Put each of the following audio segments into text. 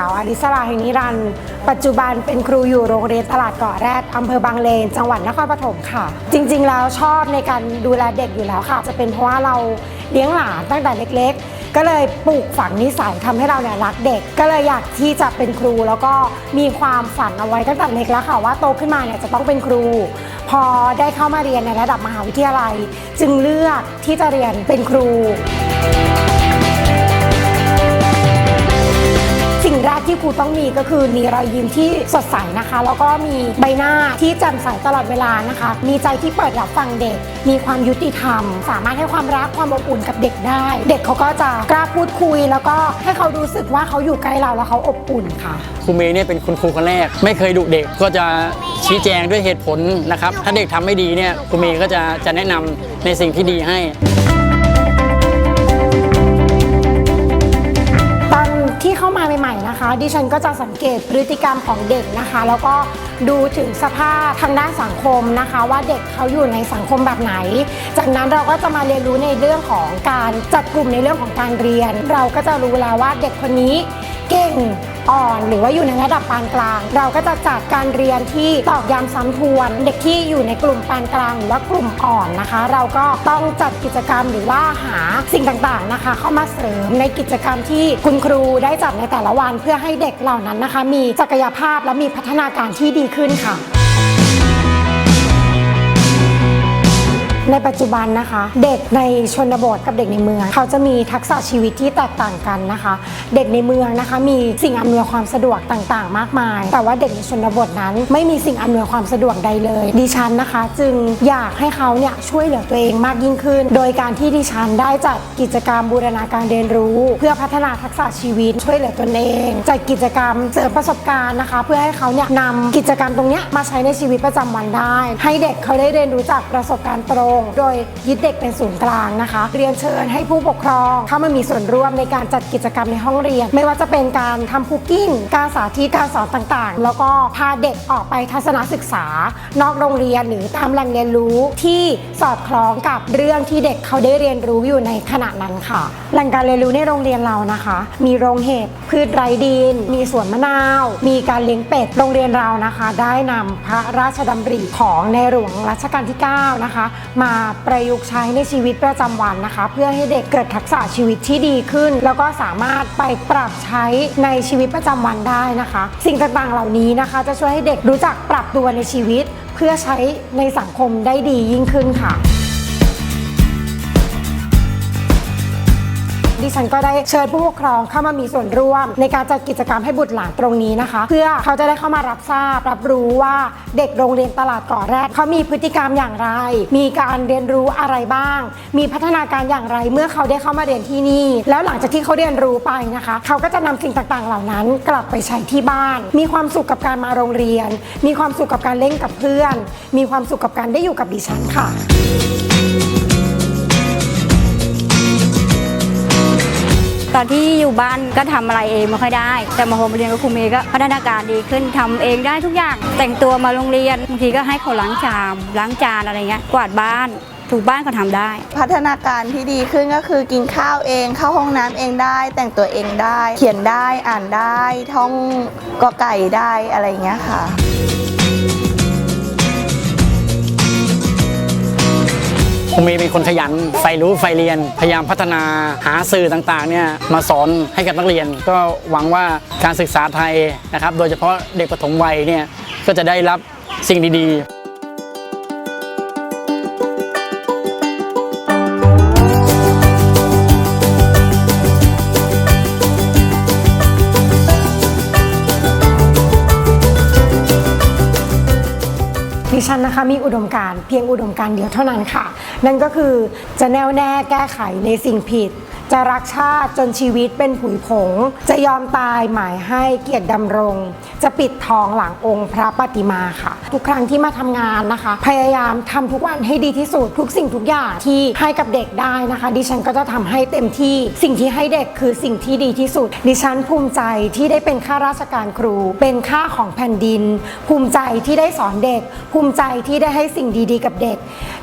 าวอริสราแห่งนิรันดร์ปัจจุบันเป็นครูอยู่โรงเรียนตลาดเกาะแรดอำเภอบางเลน จังหวัดนครปฐมค่ะ จริงๆแล้วชอบในการดูแลเด็กอยู่แล้วค่ะ จะเป็นเพราะว่าเราเลี้ยงหลานตั้งแต่เล็กๆ ก็เลยปลูกฝังนิสัยทำให้เราเนี่ยรักเด็ก ก็เลยอยากที่จะเป็นครูแล้วก็มีความฝันเอาไว้ตั้งแต่เล็กแล้วค่ะว่าโตขึ้นมาเนี่ยจะต้องเป็นครู พอได้เข้ามาเรียนในระดับมหาวิทยาลัย จึงเลือกที่จะเรียนเป็นครู ที่ครูต้องมีก็คือมีรอยยิ้มที่สดใสนะคะ แล้วก็มีใบหน้าที่แจ่มใสตลอดเวลานะคะ มีใจที่เปิดรับฟังเด็ก มีความยุติธรรม สามารถให้ความรักความอบอุ่นกับเด็กได้ เด็กเขาก็จะกล้าพูดคุย แล้วก็ให้เขารู้สึกว่าเขาอยู่ใกล้เราแล้วเขาอบอุ่นค่ะ ครูเมย์เนี่ยเป็นคุณครูคนแรก ไม่เคยดุเด็กก็จะชี้แจงด้วยเหตุผลนะครับ ถ้าเด็กทำไม่ดีเนี่ยครูเมย์ก็จะจะแนะนำในสิ่งที่ดีให้ นะคะ ดิฉันก็จะสังเกตพฤติกรรมของเด็กนะคะ แล้วก็ดูถึงสภาพทางด้านสังคมนะคะ ว่าเด็กเขาอยู่ในสังคมแบบไหน จากนั้นเราก็จะมาเรียนรู้ในเรื่องของการจัดกลุ่มในเรื่องของการเรียน เราก็จะรู้แล้วว่าเด็กคนนี้เก่ง อ่อน หรือว่าอยู่ในระดับปานกลาง เราก็จะจัดการเรียนที่ตอกย้ำซ้ำทวน เด็กที่อยู่ในกลุ่มปานกลางหรือว่ากลุ่มอ่อนนะคะ เราก็ต้องจัดกิจกรรมหรือว่าหาสิ่งต่างๆนะคะ เข้ามาเสริมในกิจกรรมที่คุณครูได้จัดในแต่ละวัน เพื่อให้เด็กเหล่านั้นนะคะ มีศักยภาพและมีพัฒนาการที่ดีขึ้นค่ะ ในปัจจุบันนะคะ เด็กในชนบทกับเด็กในเมือง เขาจะมีทักษะชีวิตที่แตกต่างกันนะคะ เด็กในเมืองนะคะ มีสิ่งอำนวยความสะดวกต่างๆ มากมาย แต่ว่าเด็กในชนบทนั้น ไม่มีสิ่งอำนวยความสะดวกใดเลย ดิฉันนะคะ จึงอยากให้เขาเนี่ยช่วยเหลือตัวเองมากยิ่งขึ้น โดยการที่ดิฉันได้จัดกิจกรรมบูรณาการเรียนรู้ เพื่อพัฒนาทักษะชีวิตช่วยเหลือตนเองจัดกิจกรรมเสริมประสบการณ์นะคะ เพื่อให้เขาเนี่ยนำกิจกรรมตรงเนี้ยมาใช้ในชีวิตประจำวันได้ ให้เด็กเขาได้เรียนรู้จากประสบการณ์ตรงโดยยึดเด็กเป็นศูนย์กลางนะคะ เรียนเชิญให้ผู้ปกครองเข้ามามีส่วนร่วมในการจัดกิจกรรมในห้องเรียน ไม่ว่าจะเป็นการทำคุกกิ้ง การสาธิตการสอนต่างๆ แล้วก็พาเด็กออกไปทัศนศึกษา นอกโรงเรียนหรือตามแหล่งเรียนรู้ที่สอดคล้องกับเรื่องที่เด็กเขาได้เรียนรู้อยู่ในขณะนั้นค่ะ แหล่งการเรียนรู้ในโรงเรียนเรานะคะ มีโรงเห็ดพืชไร้ดิน มีสวนมะนาว มีการเลี้ยงเป็ดโรงเรียนเรานะคะ ได้นำพระราชดำริของในหลวงรัชกาลที่ 9 นะคะ มาประยุกต์ใช้ในชีวิตประจำวันนะคะ เพื่อให้เด็กเกิดทักษะชีวิตที่ดีขึ้น แล้วก็สามารถไปปรับใช้ในชีวิตประจำวันได้นะคะ สิ่งต่างๆเหล่านี้นะคะ จะช่วยให้เด็กรู้จักปรับตัวในชีวิต เพื่อใช้ในสังคมได้ดียิ่งขึ้นค่ะ ดิฉันก็ได้เชิญผู้ปกครองเข้ามามีส่วนร่วม ในการจัดกิจกรรมให้บุตรหลานตรงนี้นะคะ เพื่อเขาจะได้เข้ามารับทราบ รับรู้ว่าเด็กโรงเรียนตลาดเก่อแรกเขามีพฤติกรรมอย่างไร มีการเรียนรู้อะไรบ้าง มีพัฒนาการอย่างไรเมื่อเขาได้เข้ามาเรียนที่นี่ แล้วหลังจากที่เขาเรียนรู้ไปนะคะ เขาก็จะนำสิ่งต่างๆ เหล่านั้นกลับไปใช้ที่บ้าน มีความสุขกับการมาโรงเรียน มีความสุขกับการเล่นกับเพื่อน มีความสุขกับการได้อยู่กับดิฉันค่ะ ตอนที่อยู่บ้านก็ทำอะไรเองไม่ค่อยได้ แต่มาโฮมเรียนกับครูเมย์ก็พัฒนาการดีขึ้นทำเองได้ทุกอย่าง แต่งตัวมาโรงเรียนบางทีก็ให้เขาล้างชามล้างจานอะไรเงี้ยกวาดบ้านถูกบ้านเขาทำได้ พัฒนาการที่ดีขึ้นก็คือกินข้าวเองเข้าห้องน้ำเองได้ แต่งตัวเองได้ เขียนได้อ่านได้ ท่องกอไก่ได้อะไรเงี้ยค่ะ ผมเมย์เป็นคนขยันใฝ่รู้ใฝ่เรียน พยายามพัฒนาหาสื่อต่างๆเนี่ยมาสอนให้กับนักเรียน ก็หวังว่าการศึกษาไทยนะครับ โดยเฉพาะเด็กปฐมวัยเนี่ยก็จะได้รับสิ่งดีๆ ดิฉันนะคะมีอุดมการเพียงอุดมการเดียวเท่านั้นค่ะ นั่นก็คือจะแน่วแน่แก้ไขในสิ่งผิด จะรักชาติจนชีวิตเป็นผุยผง จะยอมตายหมายให้เกียรติดำรง จะปิดทองหลังองค์พระปฏิมาค่ะ ทุกครั้งที่มาทำงานนะคะ พยายามทำทุกวันให้ดีที่สุดทุกสิ่งทุกอย่างที่ให้กับเด็กได้นะคะ ดิฉันก็จะทำให้เต็มที่ สิ่งที่ให้เด็กคือสิ่งที่ดีที่สุด ดิฉันภูมิใจที่ได้เป็นข้าราชการครู เป็นค่าของแผ่นดิน ภูมิใจที่ได้สอนเด็ก ภูมิใจที่ได้ให้สิ่งดีๆ กับเด็ก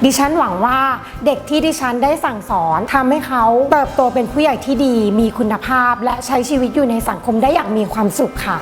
ดิฉันหวังว่าเด็กที่ดิฉันได้สั่งสอนทำให้เขาเติบโตเป็นผู้ใหญ่ที่ดีมีคุณภาพ และใช้ชีวิตอยู่ในสังคมได้อย่างมีความสุขค่ะ